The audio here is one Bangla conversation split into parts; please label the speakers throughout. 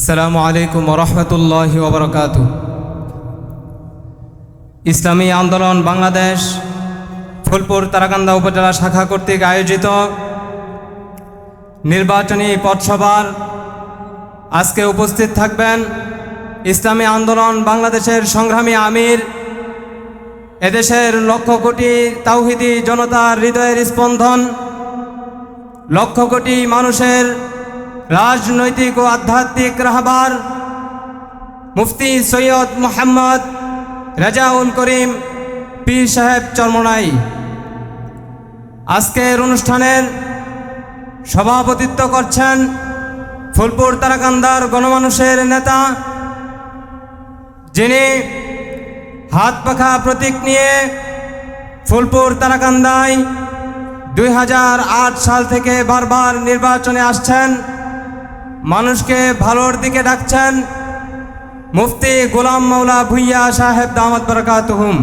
Speaker 1: আসসালামু আলাইকুম রহমতুল্লাহি ওবরকাত। ইসলামী আন্দোলন বাংলাদেশ, ফুলপুর তারাকান্দা উপজেলা শাখা কর্তৃক আয়োজিত নির্বাচনী পথসভার আজকে উপস্থিত থাকবেন ইসলামী আন্দোলন বাংলাদেশের সংগ্রামী আমির, এদেশের লক্ষ কোটি তাওহিদি জনতার হৃদয়ের স্পন্দন, লক্ষ কোটি মানুষের রাজনৈতিক ও আধ্যাত্মিক রাহবার মুফতি সৈয়দ মোহাম্মদ রাজাউল করিম পীর সাহেব চর্মনাই। আজকের অনুষ্ঠানের সভাপতিত্ব করছেন ফুলপুর তারাকান্দার গণমানুষের নেতা, যিনি হাত পাখা প্রতীক নিয়ে ফুলপুর তারাকান্দায় দুই হাজার আট সাল থেকে বারবার নির্বাচনে আসছেন। মানুষকে ভালোর দিকে ডাকছেন মুফতি গোলাম মাওলা ভুইয়া সাহেব, দামাত বরকাতহুম।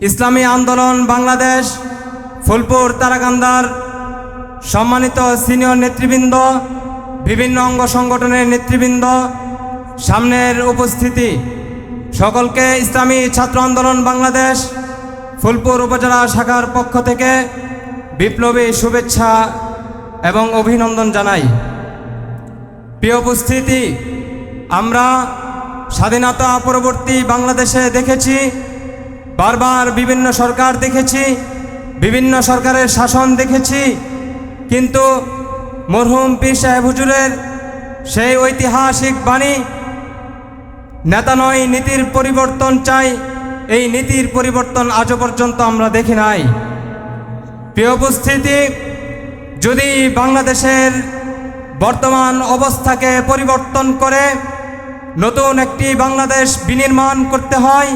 Speaker 1: ইসলামী আন্দোলন বাংলাদেশ, ফুলপুর তারাকান্দার সম্মানিত সিনিয়র নেতৃবৃন্দ, বিভিন্ন অঙ্গ সংগঠনের নেতৃবৃন্দ, সামনের উপস্থিতি। সকলকে ইসলামী ছাত্র আন্দোলন বাংলাদেশ, ফুলপুর উপজেলা শাখার পক্ষ থেকে বিপ্লবী শুভেচ্ছা এবং অভিনন্দন জানাই। প্রিয় উপস্থিতি, আমরা স্বাধীনতা পরবর্তী বাংলাদেশে দেখেছি, বারবার বিভিন্ন সরকার দেখেছি, বিভিন্ন সরকারের শাসন দেখেছি, কিন্তু মরহুম পীর সাহেব হুজুরের সেই ঐতিহাসিক বাণী, নেতা নয়, নীতির পরিবর্তন চাই, এই নীতির পরিবর্তন আজও পর্যন্ত আমরা দেখি নাই। প্রিয় উপস্থিতি যদি বাংলাদেশের বর্তমান অবস্থাকে পরিবর্তন করে নতুন একটি বাংলাদেশ বিনির্মাণ করতে হয়,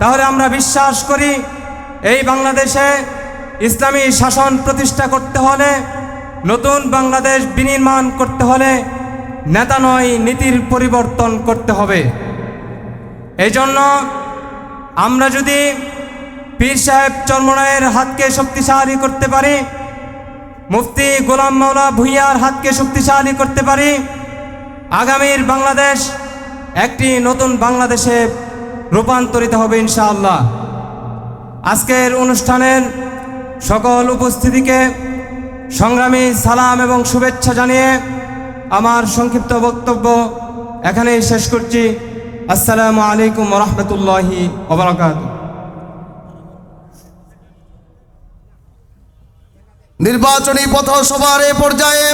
Speaker 1: তাহলে আমরা বিশ্বাস করি এই বাংলাদেশে ইসলামী শাসন প্রতিষ্ঠা করতে হলে, নতুন বাংলাদেশ বিনির্মাণ করতে হলে নেতা নয়, নীতির পরিবর্তন করতে হবে। এই জন্য আমরা যদি পীর সাহেব চর্মনায়ের হাতকে শক্তিশালী করতে পারি মুফতি গোলাম মাওলা ভুইয়ার হাতকে শক্তিশালী করতে পারি। আগামীর বাংলাদেশ একটি নতুন বাংলাদেশে রূপান্তরিত হবে ইনশাআল্লাহ। আজকের অনুষ্ঠানের সকল উপস্থিতিকে সংগ্রামী সালাম এবং শুভেচ্ছা জানিয়ে আমার সংক্ষিপ্ত বক্তব্য এখানেই শেষ করছি। আসসালামু আলাইকুম রহমতুল্লাহি ওবরাকাত
Speaker 2: নির্বাচনী পথসভার এ পর্যায়ে